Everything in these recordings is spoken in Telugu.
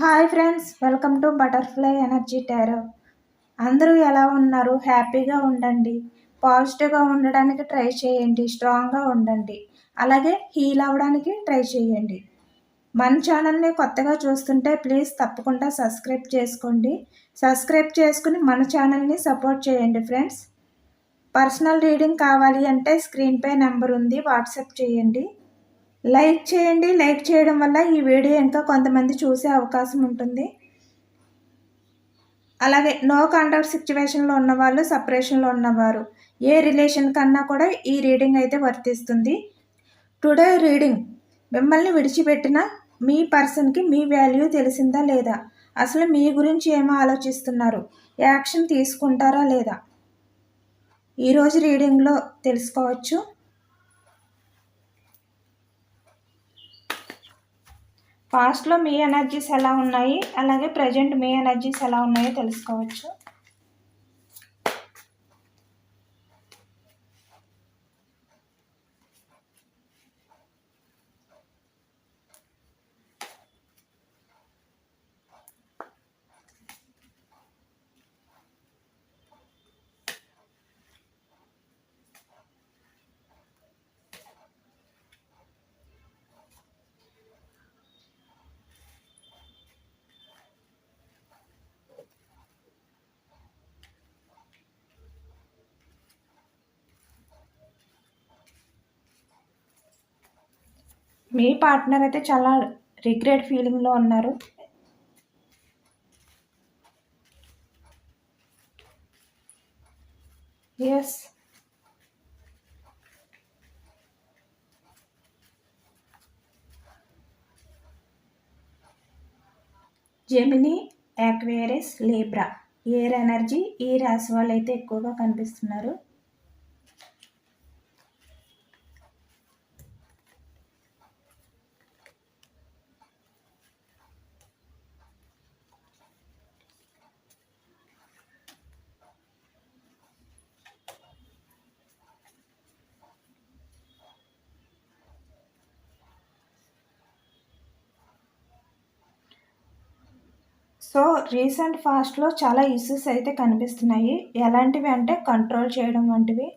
Hi friends welcome to butterfly energy tarot. అందరూ ఎలా ఉన్నారు? హ్యాపీగా ఉండండి. పాజిటివ్గా ఉండడానికి ట్రై చేయండి స్ట్రాంగ్గా ఉండండి. అలాగే హీల్ అవ్వడానికి ట్రై చేయండి. మన ఛానల్ని కొత్తగా చూస్తుంటే ప్లీజ్ తప్పకుండా సబ్స్క్రైబ్ చేసుకోండి. సబ్స్క్రైబ్ చేసుకుని మన ఛానల్ని సపోర్ట్ చేయండి ఫ్రెండ్స్. పర్సనల్ రీడింగ్ కావాలి అంటే స్క్రీన్పై నెంబర్ ఉంది వాట్సాప్ చేయండి. లైక్ చేయండి. లైక్ చేయడం వల్ల ఈ వీడియో ఇంకా కొంతమంది చూసే అవకాశం ఉంటుంది. అలాగే నో కాంటాక్ట్ సిచ్యువేషన్లో ఉన్నవాళ్ళు సపరేషన్లో ఉన్నవారు ఏ రిలేషన్ కన్నా కూడా ఈ రీడింగ్ అయితే వర్తిస్తుంది. టుడే రీడింగ్ మిమ్మల్ని విడిచిపెట్టిన మీ పర్సన్కి మీ వాల్యూ తెలిసిందా లేదా? అసలు మీ గురించి ఏమో ఆలోచిస్తున్నారు? యాక్షన్ తీసుకుంటారా లేదా? ఈరోజు రీడింగ్లో తెలుసుకోవచ్చు. పాస్ట్లో మీ ఎనర్జీస్ ఎలా ఉన్నాయి? అలాగే ప్రజెంట్ మీ ఎనర్జీస్ ఎలా ఉన్నాయో తెలుసుకోవచ్చు. మీ పార్ట్నర్ అయితే చాలా రిగ్రెట్ ఫీలింగ్లో ఉన్నారు. Yes Gemini Aquarius Libra air energy ఈ రాశి వాళ్ళు అయితే ఎక్కువగా కనిపిస్తున్నారు. సో రీసెంట్ ఫాస్ట్లో చాలా ఇష్యూస్ అయితే కనిపిస్తున్నాయి. ఎలాంటివి అంటే కంట్రోల్ చేయడం వంటివి.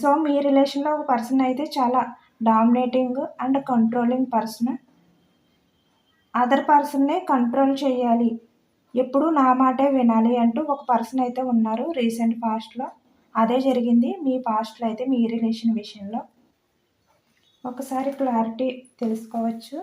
సో మీ రిలేషన్లో ఒక పర్సన్ అయితే చాలా dominating and controlling person. Other పర్సన్నే control చేయాలి. ఎప్పుడు నా మాటే వినాలి అంటూ ఒక పర్సన్ అయితే ఉన్నారు రీసెంట్ పాస్ట్లో అదే జరిగింది మీ పాస్ట్లో అయితే మీ రిలేషన్ విషయంలో. ఒకసారి క్లారిటీ తెలుసుకోవచ్చు.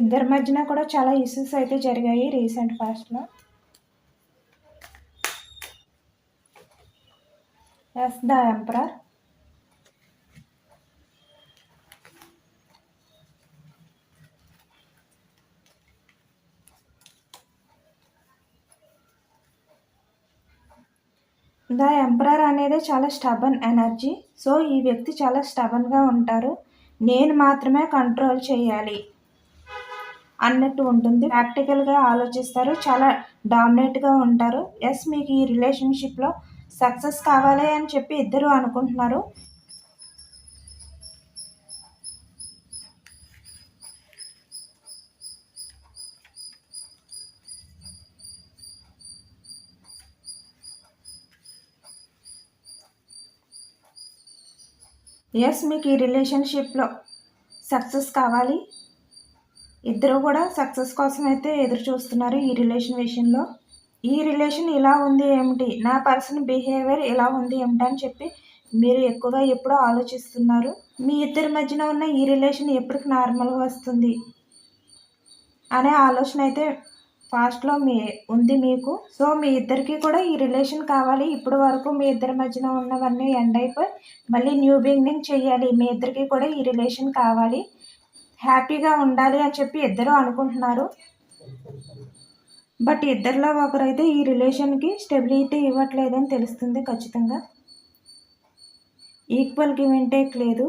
ఇద్దరి మధ్యన కూడా చాలా ఇష్యూస్ అయితే జరిగాయి రీసెంట్ పాస్ట్లో yes the emperor the emperor అనేది చాలా స్టబన్ ఎనర్జీ సో ఈ వ్యక్తి చాలా స్టబన్గా ఉంటారు. నేను మాత్రమే కంట్రోల్ చేయాలి. అన్నట్టు ఉంటుంది. ప్రాక్టికల్గా ఆలోచిస్తారు. చాలా డామినేట్గా ఉంటారు. ఎస్ మీకు ఈ రిలేషన్షిప్లో సక్సెస్ కావాలి అని చెప్పి ఇద్దరు అనుకుంటున్నారు. ఎస్ మీకు ఈ రిలేషన్షిప్లో సక్సెస్ కావాలి. ఇద్దరు కూడా సక్సెస్ కోసం అయితే ఎదురు చూస్తున్నారు ఈ రిలేషన్ విషయంలో. ఈ రిలేషన్ ఇలా ఉంది ఏమిటి? నా పర్సన్ బిహేవియర్ ఇలా ఉంది ఏమిటి అని చెప్పి మీరు ఎక్కువగా ఎప్పుడో ఆలోచిస్తున్నారు? మీ ఇద్దరి మధ్యన ఉన్న ఈ రిలేషన్ ఎప్పటికి నార్మల్గా వస్తుంది? అనే ఆలోచన అయితే ఫాస్ట్లో మీ ఉంది మీకు. సో మీ ఇద్దరికి కూడా ఈ రిలేషన్ కావాలి. ఇప్పటి వరకు మీ ఇద్దరి మధ్యన ఉన్నవన్నీ ఎండ్ అయిపోయి మళ్ళీ న్యూ బిగినింగ్ చేయాలి మీ ఇద్దరికి కూడా ఈ రిలేషన్ కావాలి. హ్యాపీగా ఉండాలి అని చెప్పి ఇద్దరు అనుకుంటున్నారు. బట్ ఇద్దరిలో ఒకరైతే ఈ రిలేషన్కి స్టెబిలిటీ ఇవ్వట్లేదని తెలుస్తుంది ఖచ్చితంగా. ఈక్వల్ గివ్ అండ్ టేక్ లేదు.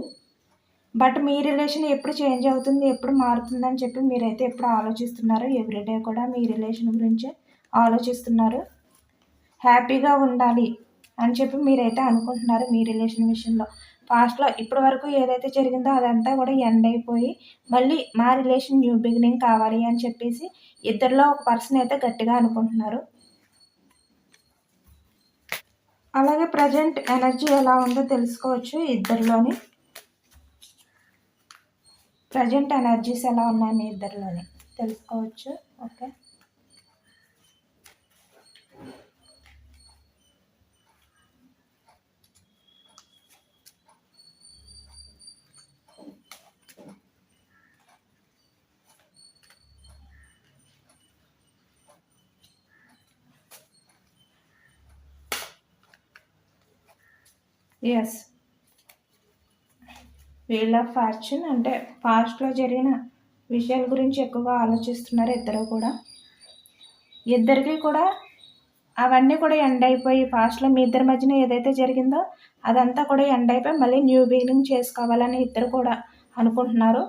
బట్ మీ రిలేషన్ ఎప్పుడు చేంజ్ అవుతుంది ఎప్పుడు మారుతుందని చెప్పి మీరైతే ఎప్పుడు ఆలోచిస్తున్నారు? ఎవ్రీడే కూడా మీ రిలేషన్ గురించే ఆలోచిస్తున్నారు. హ్యాపీగా ఉండాలి అని చెప్పి మీరైతే అనుకుంటున్నారు మీ రిలేషన్ విషయంలో. పాస్ట్లో ఇప్పటి వరకు ఏదైతే జరిగిందో అదంతా కూడా ఎండ్ అయిపోయి మళ్ళీ మా రిలేషన్ న్యూ బిగినింగ్ కావాలి అని చెప్పేసి ఇద్దరిలో ఒక పర్సన్ అయితే గట్టిగా అనుకుంటున్నారు. అలాగే ప్రజెంట్ ఎనర్జీ ఎలా ఉందో తెలుసుకోవచ్చు ఇద్దరిలోని. ప్రజెంట్ ఎనర్జీస్ ఎలా ఉన్నాయి మీ ఇద్దరిలోని తెలుసుకోవచ్చు. Okay. Yes wheel of fortune అంటే పాస్ట్లో జరిగిన విషయాల గురించి ఎక్కువగా ఆలోచిస్తున్నారు ఇద్దరు కూడా. ఇద్దరికి కూడా అవన్నీ కూడా ఎండ్ అయిపోయి పాస్ట్లో మీ ఇద్దరి మధ్యన ఏదైతే జరిగిందో అదంతా కూడా ఎండ్ అయిపోయి మళ్ళీ న్యూ బిగినింగ్ చేసుకోవాలని ఇద్దరు కూడా అనుకుంటున్నారు.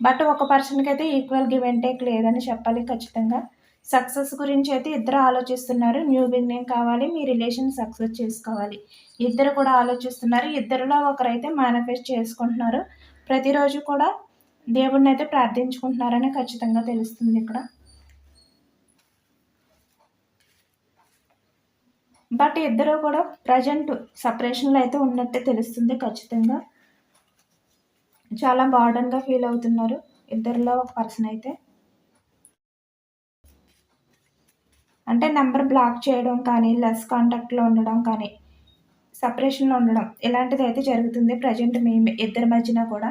బట్ ఒక పర్సన్కి అయితే ఈక్వల్ గివ్ అండ్ టేక్ లేదని చెప్పాలి ఖచ్చితంగా. సక్సెస్ గురించి అయితే ఇద్దరు ఆలోచిస్తున్నారు. న్యూ బిగినింగ్ కావాలి మీ రిలేషన్ సక్సెస్ చేసుకోవాలి. ఇద్దరు కూడా ఆలోచిస్తున్నారు. ఇద్దరిలో ఒకరైతే మేనిఫెస్ట్ చేసుకుంటున్నారు. ప్రతిరోజు కూడా దేవుడిని అయితే ప్రార్థించుకుంటున్నారని ఖచ్చితంగా తెలుస్తుంది ఇక్కడ. బట్ ఇద్దరు కూడా ప్రజెంట్ సపరేషన్లో అయితే ఉన్నట్టే తెలుస్తుంది ఖచ్చితంగా. చాలా బార్డన్గా ఫీల్ అవుతున్నారు. ఇద్దరిలో ఒక పర్సన్ అయితే. అంటే నెంబర్ బ్లాక్ చేయడం కానీ లెస్ కాంటాక్ట్లో ఉండడం కానీ సపరేషన్లో ఉండడం ఇలాంటిది అయితే జరుగుతుంది ప్రజెంట్ మీ ఇద్దరి మధ్యన కూడా.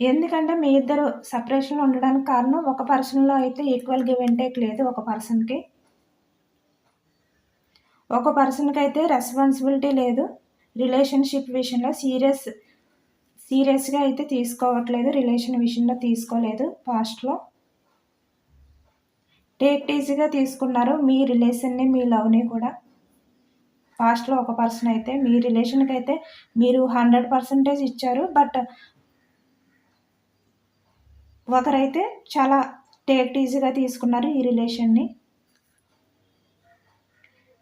ఎందుకంటే మీ ఇద్దరు సపరేషన్లో ఉండడానికి కారణం ఒక పర్సన్లో అయితే ఈక్వల్ గివ్ అండ్ టేక్ లేదు ఒక పర్సన్కి ఒక పర్సన్కి అయితే రెస్పాన్సిబిలిటీ లేదు. రిలేషన్షిప్ విషయంలో సీరియస్ సీరియస్గా అయితే తీసుకోవట్లేదు రిలేషన్ విషయంలో తీసుకోలేదు పాస్ట్లో టేక్ ఈజీగా తీసుకున్నారు. మీ రిలేషన్ని మీ లవ్ని కూడా పాస్ట్లో ఒక పర్సన్ అయితే మీ రిలేషన్కి అయితే మీరు హండ్రెడ్ పర్సంటేజ్ ఇచ్చారు. బట్ ఒకరైతే చాలా టేక్ ఈజీగా తీసుకున్నారు ఈ రిలేషన్ని.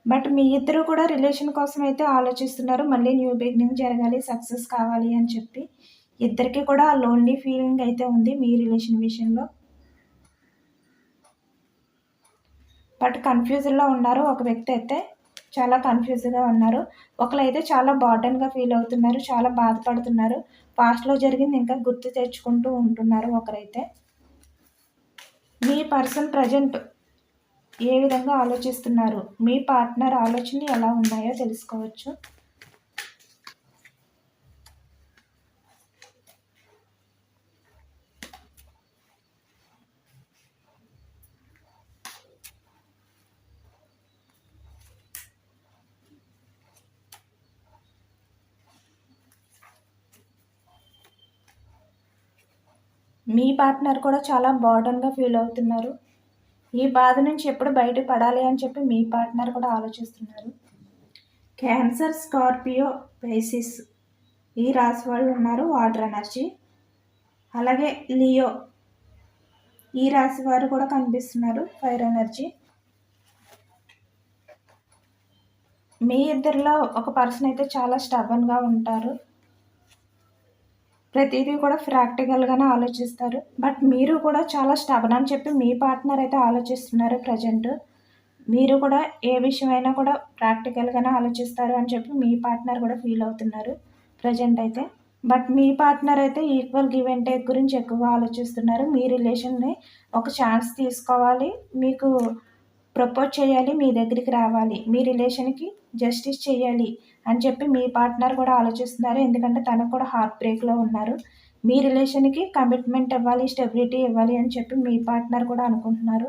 బట్ మీ ఇద్దరు కూడా రిలేషన్ కోసం అయితే ఆలోచిస్తున్నారు. మళ్ళీ న్యూ బిగినింగ్ జరగాలి సక్సెస్ కావాలి అని చెప్పి. ఇద్దరికి కూడా ఆ లోన్లీ ఫీలింగ్ అయితే ఉంది మీ రిలేషన్ విషయంలో. బట్ కన్ఫ్యూజన్లో ఉన్నారు ఒక వ్యక్తి అయితే. చాలా కన్ఫ్యూజ్గా ఉన్నారు. ఒకరైతే చాలా బాటన్గా ఫీల్ అవుతున్నారు చాలా బాధపడుతున్నారు. పాస్ట్లో జరిగింది ఇంకా గుర్తు తెచ్చుకుంటూ ఉంటున్నారు ఒకరైతే. మీ పర్సన్ ప్రజెంట్ ఏ విధంగా ఆలోచిస్తున్నారు? మీ పార్ట్నర్ ఆలోచనలు ఎలా ఉన్నాయో తెలుసుకోవచ్చు. మీ పార్ట్నర్ కూడా చాలా బర్డన్గా ఫీల్ అవుతున్నారు. ఈ బాధ నుంచి ఎప్పుడు బయట పడాలి అని చెప్పి మీ పార్ట్నర్ కూడా ఆలోచిస్తున్నారు. క్యాన్సర్ స్కార్పియో బేసిస్ ఈ రాశి వాళ్ళు ఉన్నారు వాటర్ ఎనర్జీ అలాగే లియో ఈ రాశి వారు కూడా కనిపిస్తున్నారు ఫైర్ ఎనర్జీ మీ ఇద్దరిలో ఒక పర్సన్ అయితే చాలా స్టబన్గా ఉంటారు. ప్రతిదీ కూడా ప్రాక్టికల్గానే ఆలోచిస్తారు. బట్ మీరు కూడా చాలా స్టబన్ అని చెప్పి మీ పార్ట్నర్ అయితే ఆలోచిస్తున్నారు ప్రజెంట్ మీరు కూడా ఏ విషయమైనా కూడా ప్రాక్టికల్గానే ఆలోచిస్తారు అని చెప్పి మీ పార్ట్నర్ కూడా ఫీల్ అవుతున్నారు ప్రజెంట్ అయితే. బట్ మీ పార్ట్నర్ అయితే ఈక్వల్ గివ్ అండ్ టేక్ గురించి ఎక్కువగా ఆలోచిస్తున్నారు. మీ రిలేషన్ని ఒక ఛాన్స్ తీసుకోవాలి. మీకు ప్రపోజ్ చేయాలి మీ దగ్గరికి రావాలి. మీ రిలేషన్కి జస్టిస్ చేయాలి. అని చెప్పి మీ పార్ట్నర్ కూడా ఆలోచిస్తున్నారు. ఎందుకంటే తనకు కూడా హార్ట్ బ్రేక్లో ఉన్నారు. మీ రిలేషన్కి కమిట్మెంట్ ఇవ్వాలి స్టెబిలిటీ ఇవ్వాలి అని చెప్పి మీ పార్ట్నర్ కూడా అనుకుంటున్నారు.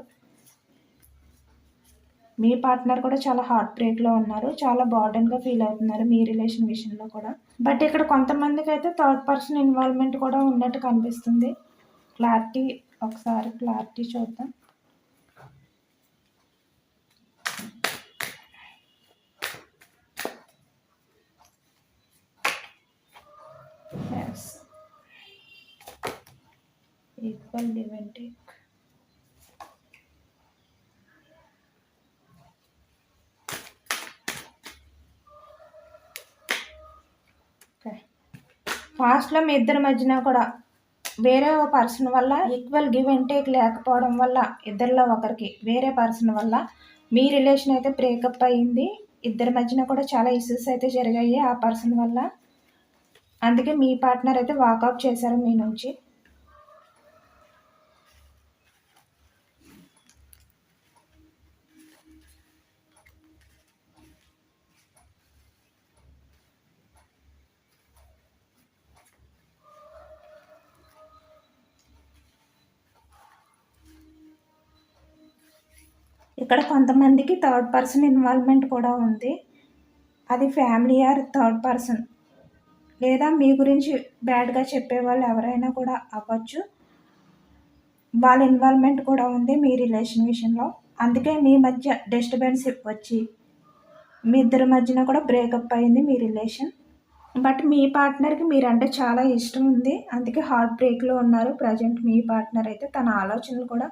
మీ పార్ట్నర్ కూడా చాలా హార్ట్ బ్రేక్లో ఉన్నారు. చాలా బార్డన్గా ఫీల్ అవుతున్నారు మీ రిలేషన్ విషయంలో కూడా. బట్ ఇక్కడ కొంతమందికి అయితే థర్డ్ పర్సన్ ఇన్వాల్వ్మెంట్ కూడా ఉన్నట్టు కనిపిస్తుంది. క్లారిటీ ఒకసారి క్లారిటీ చూద్దాం ఎస్ ఈక్వల్ గివ్ పాస్ట్లో మీ ఇద్దరి మధ్యన కూడా వేరే పర్సన్ వల్ల ఈక్వల్ గివ్ అండ్ టేక్ లేకపోవడం వల్ల ఇద్దరిలో ఒకరికి వేరే పర్సన్ వల్ల మీ రిలేషన్ అయితే బ్రేకప్ అయ్యింది ఇద్దరి మధ్యన కూడా చాలా ఇష్యూస్ అయితే జరిగాయి ఆ పర్సన్ వల్ల. అందుకే మీ పార్ట్నర్ అయితే వాకౌట్ చేశారు మీ నుంచి. ఇక్కడ కొంతమందికి థర్డ్ పర్సన్ ఇన్వాల్వ్మెంట్ కూడా ఉంది. అది ఫ్యామిలీ ఆర్ థర్డ్ పర్సన్ లేదా మీ గురించి బ్యాడ్గా చెప్పేవాళ్ళు ఎవరైనా కూడా అవ్వచ్చు. వాళ్ళ ఇన్వాల్వ్మెంట్ కూడా ఉంది మీ రిలేషన్ విషయంలో. అందుకే మీ మధ్య డిస్టర్బెన్స్ వచ్చి మీ ఇద్దరి మధ్యన కూడా బ్రేకప్ అయింది మీ రిలేషన్ బట్ మీ పార్ట్నర్కి మీరంటే చాలా ఇష్టం ఉంది. అందుకే హార్ట్ బ్రేక్లో ఉన్నారు. ప్రజెంట్ మీ పార్ట్నర్ అయితే తన ఆలోచనలు కూడా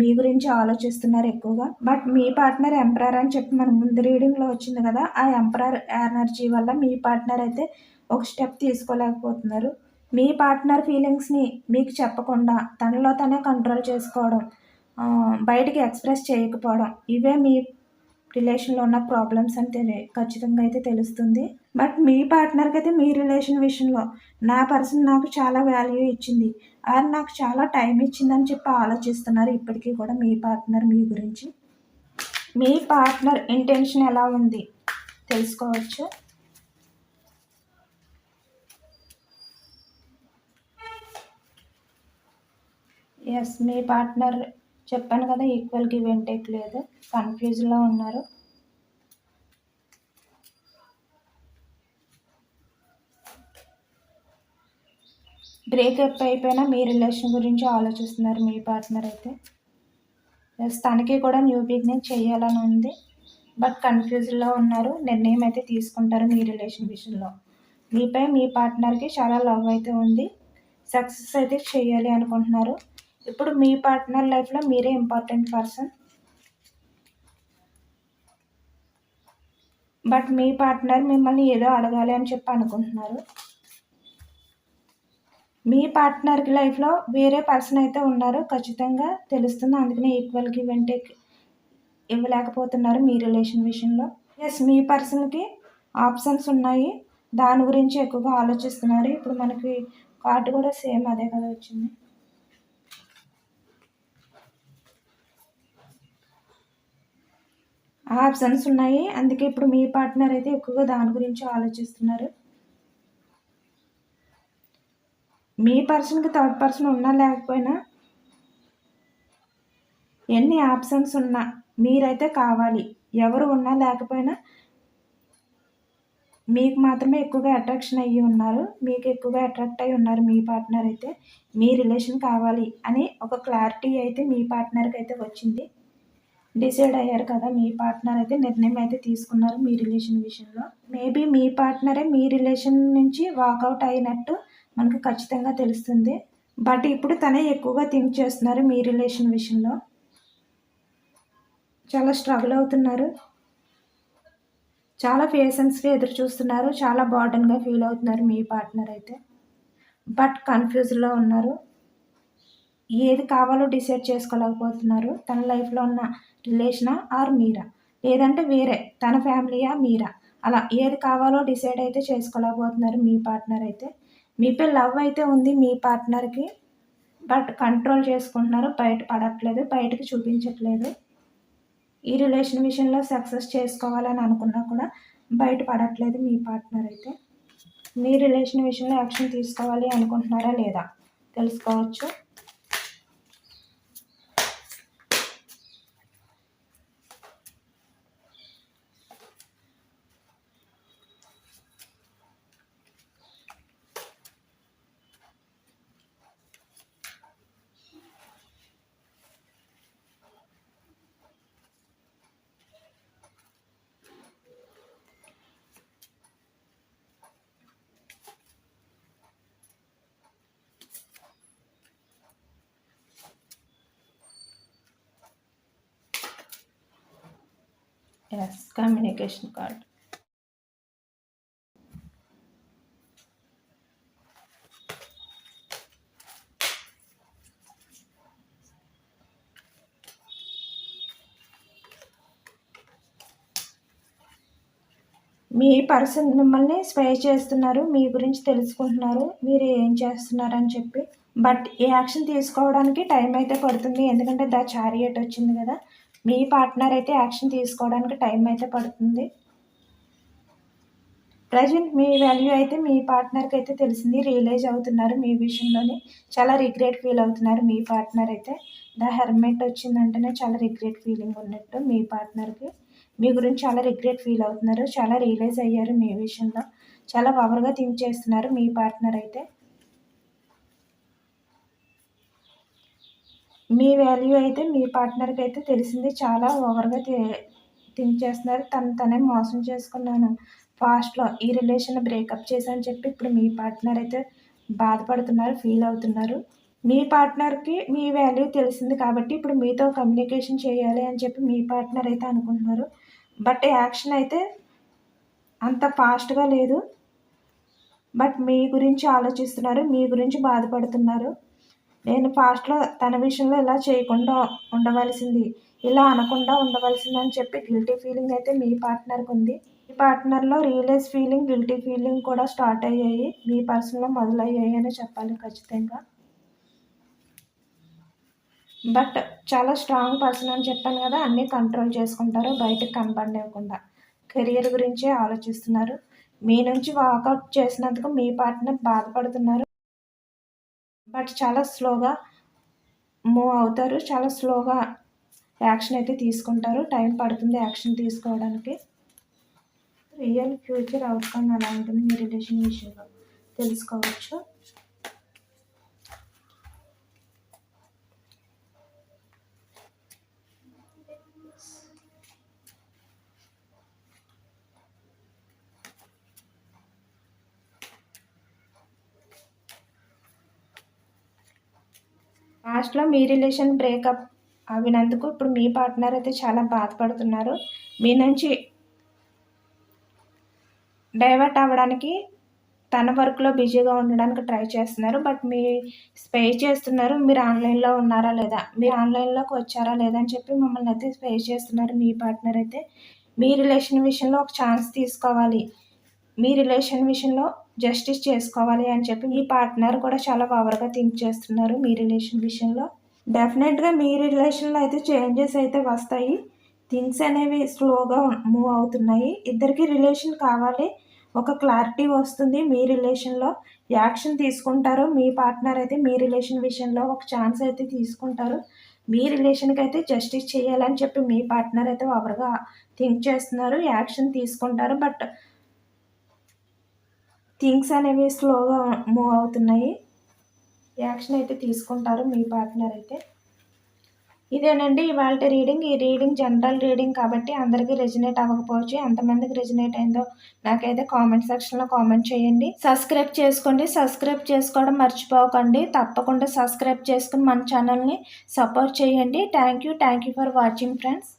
మీ గురించి ఆలోచిస్తున్నారు ఎక్కువగా. బట్ మీ పార్ట్నర్ ఎంపరర్ అని చెప్పి మన ముందు రీడింగ్లో వచ్చింది కదా ఆ ఎంపరర్ ఎనర్జీ వల్ల మీ పార్ట్నర్ అయితే ఒక స్టెప్ తీసుకోలేకపోతున్నారు. మీ పార్ట్నర్ ఫీలింగ్స్ని మీకు చెప్పకుండా తనలో తనే కంట్రోల్ చేసుకోవడం బయటికి ఎక్స్ప్రెస్ చేయకపోవడం ఇవే మీ రిలేషన్లో ఉన్న ప్రాబ్లమ్స్ అని తెలి ఖచ్చితంగా అయితే తెలుస్తుంది. బట్ మీ పార్ట్నర్కి అయితే మీ రిలేషన్ విషయంలో నా పర్సన్ నాకు చాలా వాల్యూ ఇచ్చింది. ఆర్ నాకు చాలా టైం ఇచ్చిందని చెప్పి ఆలోచిస్తున్నారు ఇప్పటికీ కూడా మీ పార్ట్నర్ మీ గురించి. మీ పార్ట్నర్ ఇంటెన్షన్ ఎలా ఉంది? తెలుసుకోవచ్చు. ఎస్ మీ పార్ట్నర్ చెప్పాను కదా ఈక్వల్ గివ్ అండ్ టేక్ లేదు. కన్ఫ్యూజ్లో ఉన్నారు. బ్రేకప్ అయిపోయినా మీ రిలేషన్ గురించి ఆలోచిస్తున్నారు మీ పార్ట్నర్ అయితే. ఎస్ తనకి కూడా న్యూ బిగినింగ్ చేయాలని ఉంది. బట్ కన్ఫ్యూజ్లో ఉన్నారు. నిర్ణయం అయితే తీసుకుంటారు మీ రిలేషన్ విషయంలో. మీపై మీ పార్ట్నర్కి చాలా లవ్ అయితే ఉంది. సక్సెస్ అయితే చేయాలి అనుకుంటున్నారు. ఇప్పుడు మీ పార్ట్నర్ లైఫ్లో మీరే ఇంపార్టెంట్ పర్సన్. బట్ మీ పార్ట్నర్ మిమ్మల్ని ఏదో అడగాలి అని చెప్పి అనుకుంటున్నారు. మీ పార్ట్నర్కి లైఫ్లో వేరే పర్సన్ అయితే ఉన్నారో ఖచ్చితంగా తెలుస్తుంది. అందుకనే ఈక్వల్ గివ్ అండ్ టేక్ ఇవ్వలేకపోతున్నారు మీ రిలేషన్ విషయంలో. ఎస్ మీ పర్సన్కి ఆప్షన్స్ ఉన్నాయి. దాని గురించి ఎక్కువగా ఆలోచిస్తున్నారు. ఇప్పుడు మనకి కార్డు కూడా సేమ్ అదే కదా వచ్చింది. ఆప్షన్స్ ఉన్నాయి. అందుకే ఇప్పుడు మీ పార్ట్నర్ అయితే ఎక్కువగా దాని గురించి ఆలోచిస్తున్నారు. మీ పర్సన్కి థర్డ్ పర్సన్ ఉన్నా లేకపోయినా ఎన్ని ఆప్షన్స్ ఉన్నా మీరైతే కావాలి. ఎవరు ఉన్నా లేకపోయినా మీకు మాత్రమే ఎక్కువగా అట్రాక్షన్ అయ్యి ఉన్నారు. మీకు ఎక్కువగా అట్రాక్ట్ అయ్యి ఉన్నారు మీ పార్ట్నర్ అయితే మీ రిలేషన్ కావాలి అని ఒక క్లారిటీ అయితే మీ పార్ట్నర్కి అయితే వచ్చింది. డిసైడ్ అయ్యారు కదా మీ పార్ట్నర్ అయితే నిర్ణయం అయితే తీసుకున్నారు మీ రిలేషన్ విషయంలో. మేబీ మీ పార్ట్నరే మీ రిలేషన్ నుంచి వాకౌట్ అయినట్టు మనకు ఖచ్చితంగా తెలుస్తుంది. బట్ ఇప్పుడు తనే ఎక్కువగా థింక్ చేస్తున్నారు మీ రిలేషన్ విషయంలో. చాలా స్ట్రగుల్ అవుతున్నారు. చాలా పేషెన్స్గా ఎదురు చూస్తున్నారు. చాలా బార్డన్గా ఫీల్ అవుతున్నారు మీ పార్ట్నర్ అయితే. బట్ కన్ఫ్యూజ్లో ఉన్నారు. ఏది కావాలో డిసైడ్ చేసుకోలేకపోతున్నారు. తన లైఫ్లో ఉన్న రిలేషనా ఆర్ మీరా? లేదంటే వేరే తన ఫ్యామిలీయా మీరా? అలా ఏది కావాలో డిసైడ్ అయితే చేసుకోలేకపోతున్నారు మీ పార్ట్నర్ అయితే. మీపై లవ్ అయితే ఉంది మీ పార్ట్నర్కి బట్ కంట్రోల్ చేసుకుంటున్నారు. బయట పడట్లేదు బయటకు చూపించట్లేదు. ఈ రిలేషన్ విషయంలో సక్సెస్ చేసుకోవాలని అనుకున్నా కూడా బయట పడట్లేదు మీ పార్ట్నర్ అయితే. మీ రిలేషన్ విషయంలో యాక్షన్ తీసుకోవాలి అనుకుంటున్నారా లేదా? తెలుసుకోవచ్చు. ఎస్ కమ్యూనికేషన్ కార్డ్ మీ పర్సన్ మిమ్మల్ని స్పై చేస్తున్నారు మీ గురించి తెలుసుకుంటున్నారు మీరు ఏం చేస్తున్నారు అని చెప్పి. బట్ ఈ యాక్షన్ తీసుకోవడానికి టైం అయితే పడుతుంది ఎందుకంటే ద చారియట్ వచ్చింది కదా. మీ పార్ట్నర్ అయితే యాక్షన్ తీసుకోవడానికి టైం అయితే పడుతుంది. ప్రజెంట్ మీ వాల్యూ అయితే మీ పార్ట్నర్కి అయితే తెలిసింది రియలైజ్ అవుతున్నారు మీ విషయంలోనే. చాలా రిగ్రెట్ ఫీల్ అవుతున్నారు మీ పార్ట్నర్ అయితే. ద హెర్మెట్ వచ్చిందంటేనే చాలా రిగ్రెట్ ఫీలింగ్ ఉన్నట్టు మీ పార్ట్నర్కి మీ గురించి చాలా రిగ్రెట్ ఫీల్ అవుతున్నారు చాలా రియలైజ్ అయ్యారు మీ విషయంలో. చాలా పవర్గా థింక్ చేస్తున్నారు మీ పార్ట్నర్ అయితే. మీ వాల్యూ అయితే మీ పార్ట్నర్కి అయితే తెలిసింది. చాలా ఓవర్గా థింక్ చేస్తున్నారు తను తనే మోసం చేసుకున్నాను. ఫాస్ట్లో ఈ రిలేషన్ బ్రేకప్ చేశాను చెప్పి ఇప్పుడు మీ పార్ట్నర్ అయితే బాధపడుతున్నారు ఫీల్ అవుతున్నారు. మీ పార్ట్నర్కి మీ వాల్యూ తెలిసింది కాబట్టి ఇప్పుడు మీతో కమ్యూనికేషన్ చేయాలి అని చెప్పి మీ పార్ట్నర్ అయితే అనుకుంటున్నారు. బట్ యాక్షన్ అయితే అంత ఫాస్ట్గా లేదు. బట్ మీ గురించి ఆలోచిస్తున్నారు మీ గురించి బాధపడుతున్నారు. నేను ఫాస్ట్లో తన విషయంలో ఇలా చేయకుండా ఉండవలసింది ఇలా అనకుండా ఉండవలసింది అని చెప్పి గిల్టీ ఫీలింగ్ అయితే మీ పార్ట్నర్కి ఉంది. మీ పార్ట్నర్లో రియలైజ్ ఫీలింగ్ గిల్టీ ఫీలింగ్ కూడా స్టార్ట్ అయ్యాయి. మీ పర్సన్లో మొదలయ్యాయి అని చెప్పాలి ఖచ్చితంగా. బట్ చాలా స్ట్రాంగ్ పర్సన్ అని చెప్పాను కదా అన్నీ కంట్రోల్ చేసుకుంటారు బయటకు కనపడనివ్వకుండా. కెరియర్ గురించే ఆలోచిస్తున్నారు. మీ నుంచి వాకౌట్ చేసినందుకు మీ పార్ట్నర్ బాధపడుతున్నారు. బట్ చాలా స్లోగా మూవ్ అవుతారు. చాలా స్లోగా యాక్షన్ అయితే తీసుకుంటారు. టైం పడుతుంది యాక్షన్ తీసుకోవడానికి. రియల్ ఫ్యూచర్ అవుట్కమ్ ఎలా ఉంటుంది మీ రిలేషన్ విషయంలో తెలుసుకోవచ్చు. లాస్ట్లో మీ రిలేషన్ బ్రేకప్ అవినందుకు ఇప్పుడు మీ పార్ట్నర్ అయితే చాలా బాధపడుతున్నారు. మీ నుంచి డైవర్ట్ అవ్వడానికి తన వర్క్లో బిజీగా ఉండడానికి ట్రై చేస్తున్నారు. బట్ మీ స్పే చేస్తున్నారు. మీరు ఆన్లైన్లో ఉన్నారా లేదా? మీరు ఆన్లైన్లోకి వచ్చారా లేదా అని చెప్పి మమ్మల్ని అయితే స్పే చేస్తున్నారు మీ పార్ట్నర్ అయితే. మీ రిలేషన్ విషయంలో ఒక ఛాన్స్ తీసుకోవాలి. మీ రిలేషన్ విషయంలో జస్టిస్ చేసుకోవాలి అని చెప్పి మీ పార్ట్నర్ కూడా చాలా పవర్గా థింక్ చేస్తున్నారు మీ రిలేషన్ విషయంలో. డెఫినెట్గా మీ రిలేషన్లో అయితే చేంజెస్ అయితే వస్తాయి. థింగ్స్ అనేవి స్లోగా మూవ్ అవుతున్నాయి. ఇద్దరికి రిలేషన్ కావాలి. ఒక క్లారిటీ వస్తుంది మీ రిలేషన్లో యాక్షన్ తీసుకుంటారు. మీ పార్ట్నర్ అయితే మీ రిలేషన్ విషయంలో ఒక ఛాన్స్ అయితే తీసుకుంటారు. మీ రిలేషన్కి అయితే జస్టిస్ చేయాలని చెప్పి మీ పార్ట్నర్ అయితే ఓవర్గా థింక్ చేస్తున్నారు. యాక్షన్ తీసుకుంటారు. బట్ థింగ్స్ అనేవి స్లోగా మూవ్ అవుతున్నాయి. యాక్షన్ అయితే తీసుకుంటారు మీ పార్ట్నర్ అయితే. ఇదేనండి ఇవాళ రీడింగ్. ఈ రీడింగ్ జనరల్ రీడింగ్ కాబట్టి అందరికీ రెజినేట్ అవ్వకపోవచ్చు. ఎంతమందికి రెజినేట్ అయిందో నాకైతే కామెంట్ సెక్షన్లో కామెంట్ చేయండి. సబ్స్క్రైబ్ చేసుకోండి. సబ్స్క్రైబ్ చేసుకోవడం మర్చిపోకండి. తప్పకుండా సబ్స్క్రైబ్ చేసుకుని మన ఛానల్ని సపోర్ట్ చేయండి. Thank you. Thank you for watching friends.